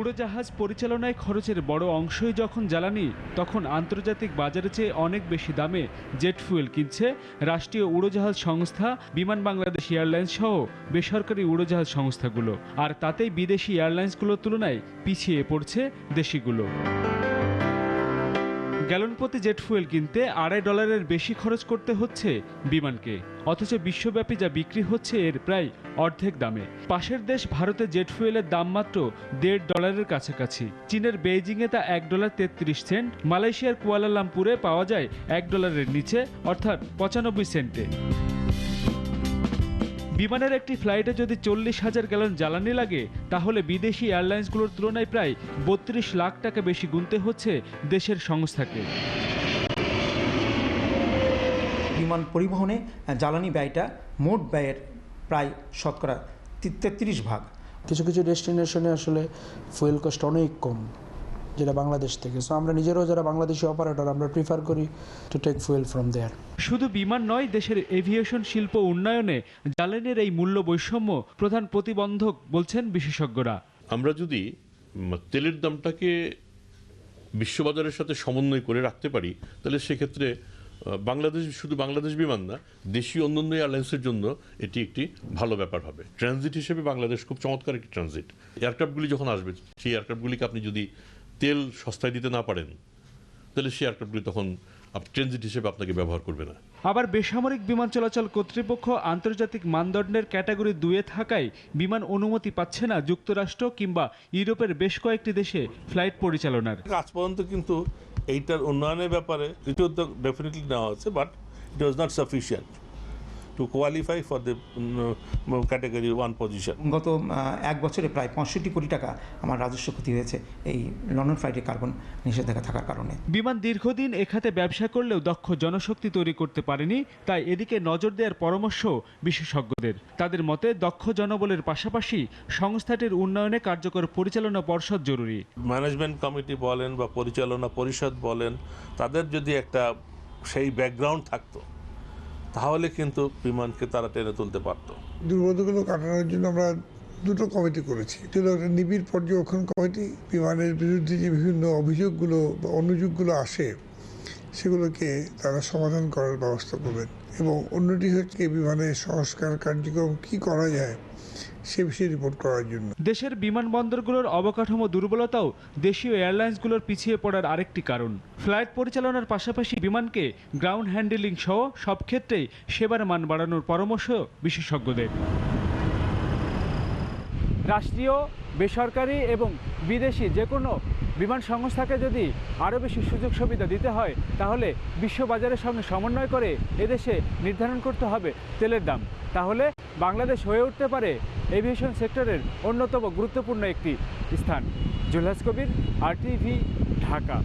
উড়োজাহাজ পরিচালনায় খরচের বড় অংশই যখন জ্বালানি, তখন আন্তর্জাতিক বাজারে চেয়ে অনেক বেশি দামে জেট ফুয়েল কিনছে রাষ্ট্রীয় উড়োজাহাজ সংস্থা, বিমান বাংলাদেশ এয়ারলাইন্স সহ বেসরকারি উড়োজাহাজ সংস্থাগুলো। আর তাতেই বিদেশি এয়ারলাইন্সগুলোর তুলনায় পিছিয়ে পড়ছে দেশিগুলো। গ্যালন প্রতি জেট ফুয়েল কিনতে আড়াই ডলারের বেশি খরচ করতে হচ্ছে বিমানকে। অথচ বিশ্বব্যাপী যা বিক্রি হচ্ছে এর প্রায় অর্ধেক দামে। পাশের দেশ ভারতে জেট ফুয়েলের দাম মাত্র দেড় ডলারের কাছাকাছি। চীনের বেইজিংয়ে তা এক ডলার তেত্রিশ সেন্ট, মালয়েশিয়ার কুয়ালালামপুরে পাওয়া যায় এক ডলারের নিচে, অর্থাৎ পঁচানব্বই সেন্টে। বিমানের একটি ফ্লাইটে যদি চল্লিশ হাজার গ্যালন জ্বালানি লাগে তাহলে বিদেশি এয়ারলাইন্সগুলোর তুলনায় প্রায় বত্রিশ লাখ টাকা বেশি গুনতে হচ্ছে দেশের সংস্থাকে। বিমান পরিবহনে জ্বালানি ব্যয়টা মোট ব্যয়ের প্রায় শতকরা তেত্রিশ ভাগ। কিছু কিছু ডেস্টিনেশনে আসলে ফুয়েল কস্ট অনেক কম। যেটা বাংলাদেশ থেকে। সো আমরা নিজেরাও যারা বাংলাদেশি অপারেটর আমরা প্রিফার করি to take fuel from there শুধু বিমান নয় দেশের এভিয়েশন শিল্প উন্নয়নে জ্বালানির এই মূল্য বৈষম্য প্রধান প্রতিবন্ধক বলছেন বিশেষজ্ঞরা। আমরা যদি তেলের দামটাকে বিশ্ববাজারের সাথে সমন্বয় করে রাখতে পারি তাহলে সেক্ষেত্রে বাংলাদেশ শুধু বাংলাদেশ বিমান না দেশীয় অন্যান্য এয়ারলাইন্সের জন্য এটি একটি ভালো ব্যাপার হবে। ট্রানজিট হিসেবে বাংলাদেশ খুব চমৎকার একটি ট্রানজিট এয়ারক্রাফটগুলি যখন আসবে সেই এয়ারক্রাফটগুলিকে আপনি যদি তেল সস্তায় দিতে না পারেন তাহলে সেই এয়ারক্রাফটগুলি তখন ট্রানজিট হিসেবে আপনাকে ব্যবহার করবে না। আবার বেসামরিক বিমান চলাচল কর্তৃপক্ষ আন্তর্জাতিক মানদণ্ডের ক্যাটাগরি দুয়ে থাকায় বিমান অনুমতি পাচ্ছে না যুক্তরাষ্ট্র কিংবা ইউরোপের বেশ কয়েকটি দেশে ফ্লাইট পরিচালনার। আজ পর্যন্ত কিন্তু এইটার উন্নয়নের ব্যাপারে কিছু উদ্যোগ ডেফিনেটলি নেওয়া হচ্ছে but it was not sufficient to qualify for the category one position গত এক বছরে প্রায় পঁয়ষট্টি কোটি টাকা আমার রাজস্ব ক্ষতি হয়েছে এই লন্ডন ফ্লাইটে কার্বন নিষেধাজ্ঞা থাকার কারণে। বিমান দীর্ঘদিন এখাতে ব্যবসা করলেও দক্ষ জনশক্তি তৈরি করতে পারেনি তাই এদিকে নজর দেওয়ার পরামর্শ বিশেষজ্ঞদের। তাদের মতে দক্ষ জনবলের পাশাপাশি সংস্থাটির উন্নয়নে কার্যকর পরিচালনা পর্ষদ জরুরি। ম্যানেজমেন্ট কমিটি বলেন বা পরিচালনা পরিষদ বলেন তাদের যদি একটা সেই ব্যাকগ্রাউন্ড থাকতো তাহলে কিন্তু বিমানকে তারা টেনে তুলতে পারতো। দুর্বোধগুলো কাটানোর জন্য আমরা দুটো কমিটি করেছি। একটা নিবিড় পর্যবেক্ষণ কমিটি, বিমানের বিরুদ্ধে যে বিভিন্ন অভিযোগগুলো বা অনুযোগগুলো আসে, সেগুলোকে তারা সমাধান করার ব্যবস্থা করবেন। এবং অন্যটি হচ্ছে বিমানের সংস্কার কার্যক্রম কি করা যায় সে বিষয়ে রিপোর্ট করার জন্য। দেশের বিমানবন্দরগুলোর অবকাঠামো দুর্বলতাও দেশীয় এয়ারলাইন্সগুলোর পিছিয়ে পড়ার আরেকটি কারণ। ফ্লাইট পরিচালনার পাশাপাশি বিমানকে গ্রাউন্ড হ্যান্ডেলিং সহ সব ক্ষেত্রেই সেবার মান বাড়ানোর পরামর্শ বিশেষজ্ঞদের। রাষ্ট্রীয়, বেসরকারি এবং বিদেশি যে কোনো বিমান সংস্থাকে যদি আরও বেশি সুযোগ সুবিধা দিতে হয়, তাহলে বিশ্ববাজারের সঙ্গে সমন্বয় করে এদেশে নির্ধারণ করতে হবে তেলের দাম। তাহলে বাংলাদেশ হয়ে উঠতে পারে এভিয়েশন সেক্টরের অন্যতম গুরুত্বপূর্ণ একটি স্থান। জুলহাস কবির আর ঢাকা।